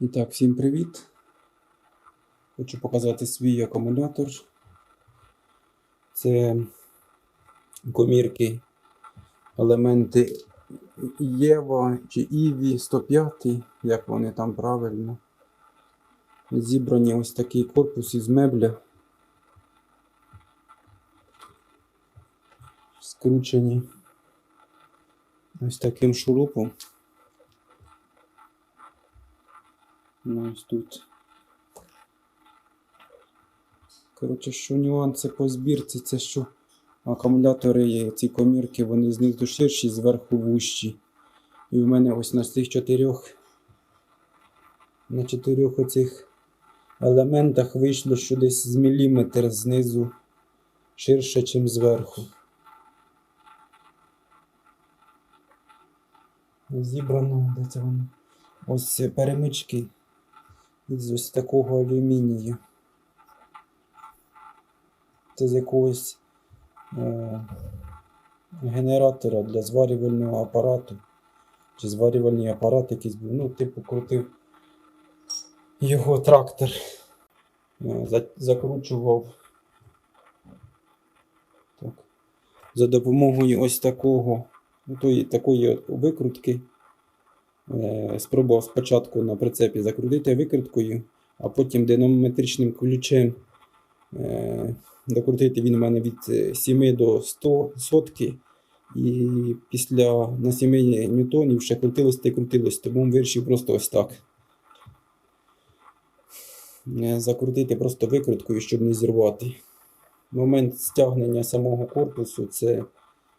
І так, всім привіт. Хочу показати свій акумулятор. Це комірки, елементи Єва чи Іві 105, як вони там правильно. Зібрані ось такий корпус із мебля. Скручені ось таким шурупом. Ну, ось тут. Коротше, що нюанси по збірці, це що акумулятори, є, ці комірки, вони знизу ширші, зверху вущі. І в мене ось на цих чотирьох, на чотирьох оцих елементах вийшло, що десь з міліметр знизу ширше, ніж зверху. Зібрано, де це воно? Ось перемички із ось такого алюмінію. Це з якогось е, генератора для зварювального апарату. Чи зварювальний апарат якийсь був. Ну, типу, крутив його трактор. Е, за, закручував. Так. За допомогою ось такого, ну, тої, такої от викрутки. Е, спробував спочатку на прицепі закрутити викруткою, а потім динамометричним ключем е, докрутити він у мене від е, 7 до 100 сотки. І після на 7 ньютонів ще крутилось та крутилось, тому вирішив просто ось так. Е, Закрутити просто викруткою, щоб не зірвати. Момент стягнення самого корпусу це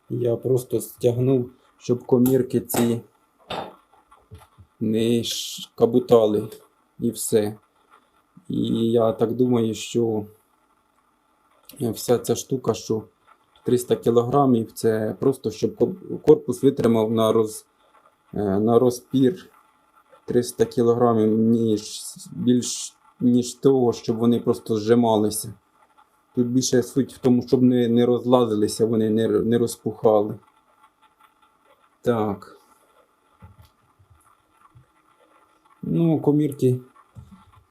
я просто стягнув, щоб комірки ці не шкабутали і все. І я так думаю, що вся ця штука, що 300 кілограмів, це просто щоб корпус витримав на, роз, е, на розпір 300 кілограмів, ніж більш ніж того, щоб вони просто зжималися. Тут більше суть в тому, щоб не, не розлазилися, вони не, не розпухали. Так. Ну, комірки.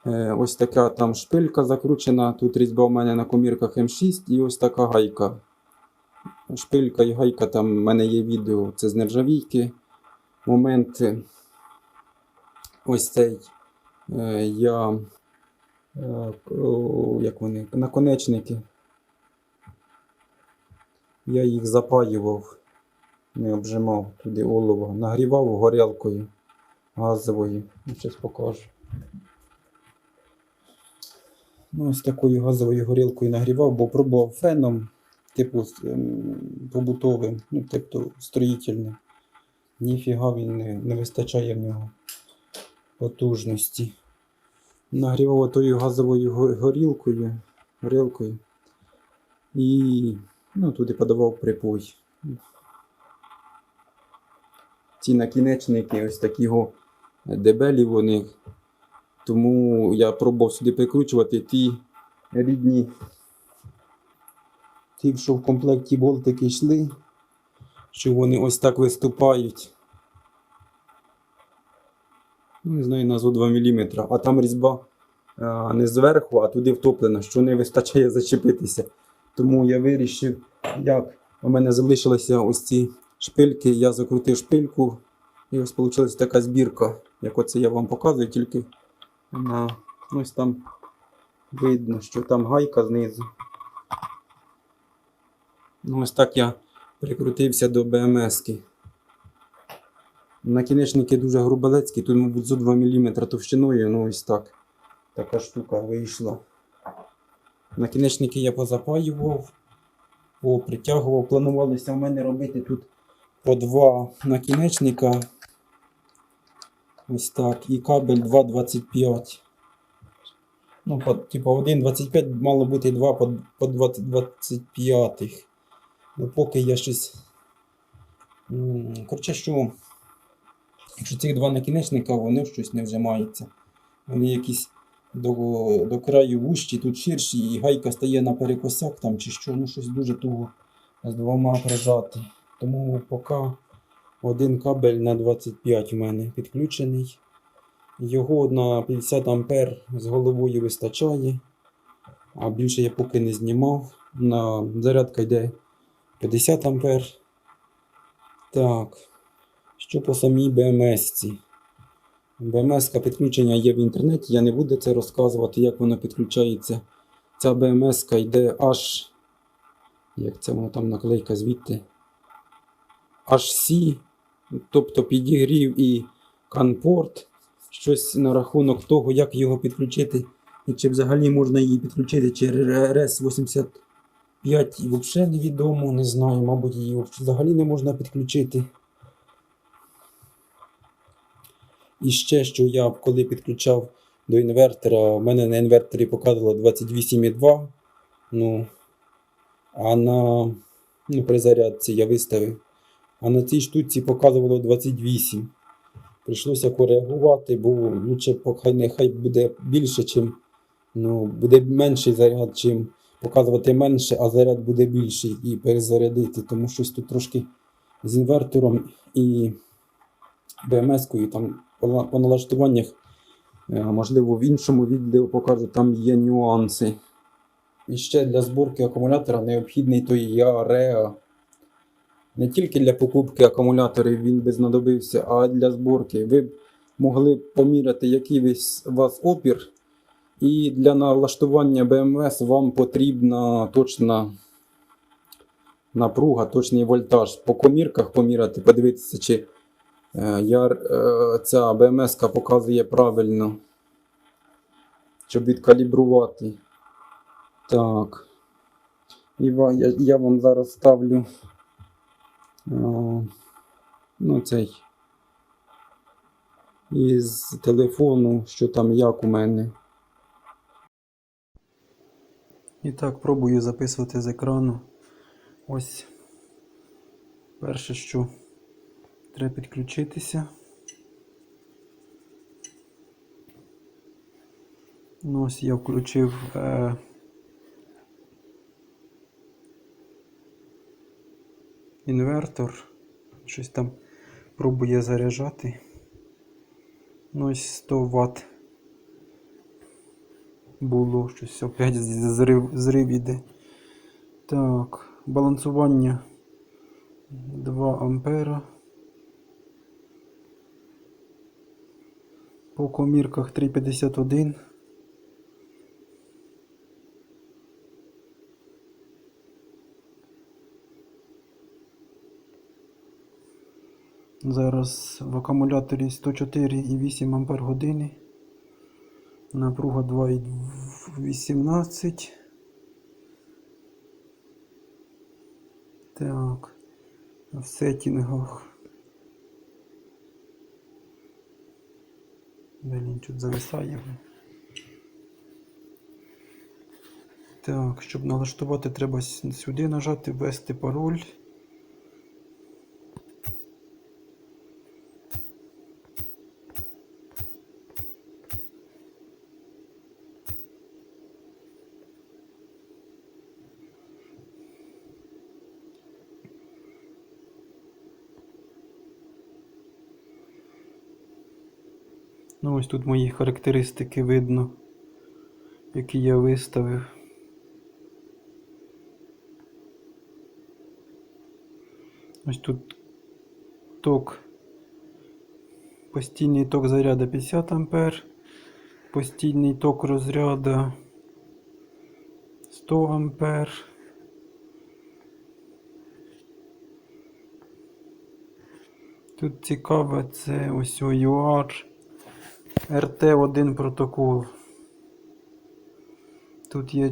Е, ось така там шпилька закручена. Тут різьба у мене на комірках М6 і ось така гайка. Шпилька і гайка, там в мене є відео, це з нержавійки. Момент е, ось цей е, я. Як вони? Наконечники. Я їх запаював, не обжимав туди олово, нагрівав горілкою газовою. Ну, Щось покажу. Ну, ось такою газовою горілкою нагрівав, бо пробував феном, типу ем, побутовим, ну, тобто строїтельним. Ніфіга він не, не вистачає в нього потужності. Нагрівав тою газовою горілкою, горілкою і ну, туди подавав припой. Ці накінечники, ось такі го дебелі вони. Тому я пробував сюди прикручувати ті рідні, ті, що в комплекті болтики йшли, що вони ось так виступають. Ну, не знаю, на зо 2 мм, а там різьба а, не зверху, а туди втоплена, що не вистачає зачепитися. Тому я вирішив, як у мене залишилися ось ці шпильки, я закрутив шпильку, і ось вийшла така збірка, як оце я вам показую, тільки на ось там видно, що там гайка знизу. Ну, ось так я прикрутився до БМС-ки. Накінечники дуже грубелецькі, тут, мабуть, зо 2 мм товщиною, ну ось так. Така штука вийшла. Накінечники я позапаював, попритягував. Планувалося в мене робити тут по два накінечника. Ось так. І кабель 2,25. Ну, по, типу 1,25 мало бути 2 по, по 25. Ну, поки я щось. Коротше, що, що цих два накінечника вони щось не вжимаються. Вони якісь до, до краю вущі, тут ширші, і гайка стає на перекосяк там чи що, ну щось дуже туго з двома прижати. Тому поки один кабель на 25 у мене підключений. Його на 50 ампер з головою вистачає, а більше я поки не знімав. На зарядка йде 50 ампер. Так, що по самій БМС-ці? БМС підключення є в інтернеті, я не буду це розказувати, як воно підключається. Ця БМС йде аж. Як це воно там наклейка звідти? HC, тобто підігрів і канпорт. Щось на рахунок того, як його підключити, і чи взагалі можна її підключити через RS-85 і взагалі невідомо, не знаю, мабуть, її взагалі не можна підключити. І ще, що я коли підключав до інвертора, в мене на інверторі показувало 28,2. Ну, а на ну, при зарядці я виставив. А на цій штуці показувало 28. Прийшлося коригувати, бо лучше хай нехай буде більше, чим ну, буде менший заряд, чим показувати менше, а заряд буде більший і перезарядити. Тому щось тут трошки з інвертором і БМС-кою там по, налаштуваннях, е, можливо, в іншому відео покажу, там є нюанси. І ще для зборки акумулятора необхідний той ЯРЕА. Не тільки для покупки акумуляторів він би знадобився, а для зборки. Ви б могли поміряти, який у вас опір. І для налаштування БМС вам потрібна точна напруга, точний вольтаж. По комірках поміряти, подивитися, чи е, яр, е, ця БМС показує правильно, щоб відкалібрувати. Так. І я, вам зараз ставлю ну, цей із телефону, що там як у мене. І так, пробую записувати з екрану. Ось перше, що треба підключитися. Ну, ось я включив е, інвертор. Щось там пробує заряджати. Ну, ось 100 Вт було щось опять зрив, зрив іде. Так, балансування 2 ампера. По комірках 3,51. Зараз в акумуляторі 104,8 Ампер години. Напруга 2,18. Так. В сеттінгах. Блін, тут зависає. Так, щоб налаштувати, треба сюди нажати, ввести пароль. Ну, ось тут мої характеристики видно, які я виставив. Ось тут ток. Постійний ток заряду 50 ампер. Постійний ток розряду 100 ампер. Тут цікаве це ось UAR RT1 протокол. Тут є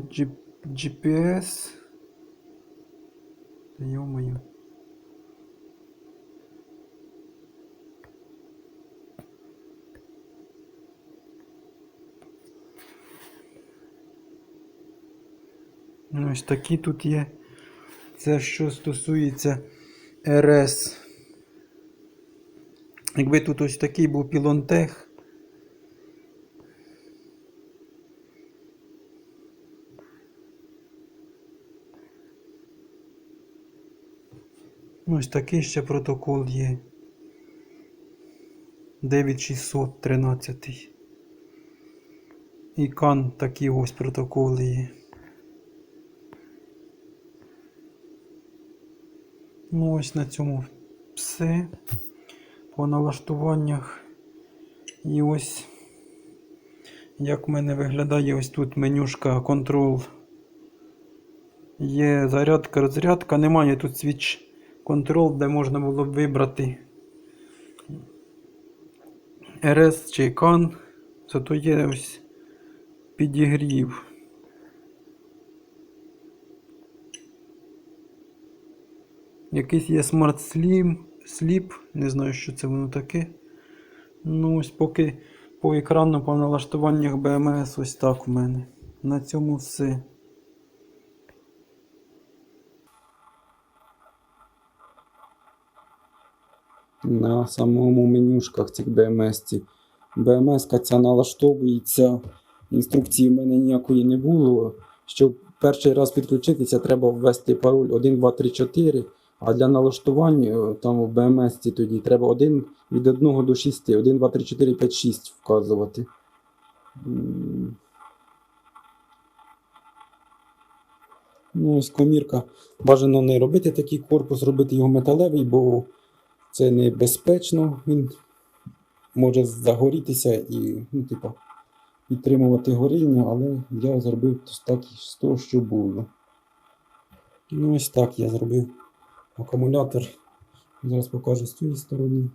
GPS. Та Йо-моє. Ну, ось такі тут є. Це що стосується RS. Якби тут ось такий був пілонтех. Ну, Ось такий ще протокол є. 9613. І кан такі ось протоколи є. Ну ось на цьому все. По налаштуваннях. І ось як в мене виглядає ось тут менюшка Control. Є зарядка, розрядка. Немає тут switch Control, де можна було б вибрати RS чи CAN. Зато є ось підігрів. Якийсь є Smart Slim, Sleep, не знаю, що це воно таке. Ну, ось поки по екрану по налаштуваннях BMS ось так в мене. На цьому все. На самому менюшках цих BMS. BMS ця налаштовується. Інструкції в мене ніякої не було. Щоб перший раз підключитися, треба ввести пароль 1, 2, 3, 4. А для налаштування там в BMS тоді треба 1 від 1 до 6. 1, 2, 3, 4, 5, 6 вказувати. Ну, ось комірка. Бажано не робити такий корпус, робити його металевий, бо це небезпечно. Він може загорітися і, ну, типа, підтримувати горіння, але я зробив так з того, що було. Ну, ось так я зробив акумулятор. Зараз покажу з цієї сторони.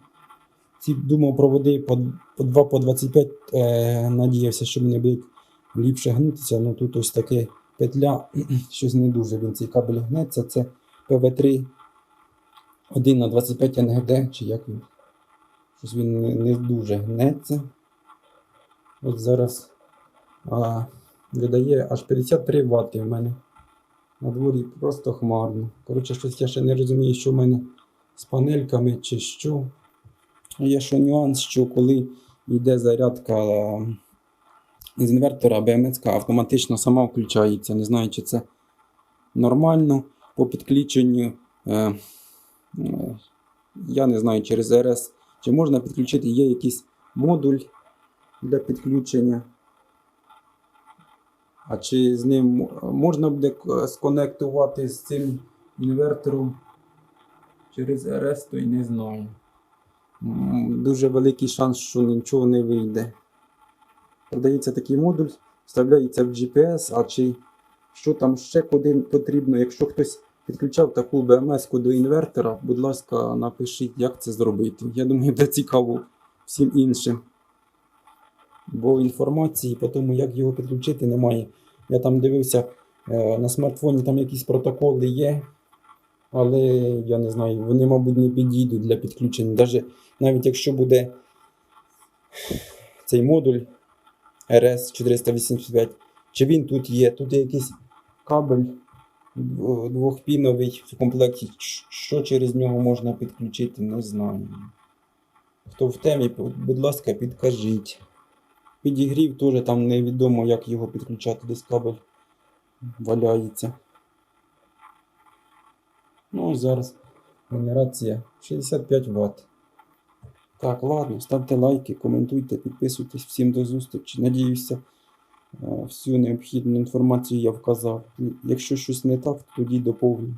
Ці думав проводи по, по 2 по 25. Е, надіявся, що вони будуть ліпше гнутися. Ну тут ось таке петля, щось не дуже він цей кабель гнеться. Це ПВ3 1 на 25 НГД, чи як він. Щось він не, дуже гнеться. От зараз а, видає аж 53 Вт в мене. На дворі просто хмарно. Коротше, щось я ще не розумію, що в мене з панельками чи що. Є ще нюанс, що коли йде зарядка з інвертора, BMS автоматично сама включається. Не знаю, чи це нормально по підключенню. Е, я не знаю через РС, чи можна підключити, є якийсь модуль для підключення. А чи з ним можна буде сконектувати з цим інвертором через РС, то й не знаю. Дуже великий шанс, що нічого не вийде. Продається такий модуль, вставляється в GPS, а чи що там ще куди потрібно, якщо хтось підключав таку BMS до інвертора, будь ласка, напишіть, як це зробити. Я думаю, буде цікаво всім іншим. Бо інформації по тому, як його підключити, немає. Я там дивився е, на смартфоні, там якісь протоколи є, але я не знаю, вони, мабуть, не підійдуть для підключення. Даже, навіть якщо буде цей модуль RS485, чи він тут є, тут є якийсь кабель двохпіновий в комплекті. Що через нього можна підключити, не знаю. Хто в темі, будь ласка, підкажіть. Підігрів теж там невідомо, як його підключати, десь кабель валяється. Ну, зараз генерація 65 Вт. Так, ладно, ставте лайки, коментуйте, підписуйтесь. Всім до зустрічі. Надіюся, всю необхідну інформацію я вказав. Якщо щось не так, тоді доповню.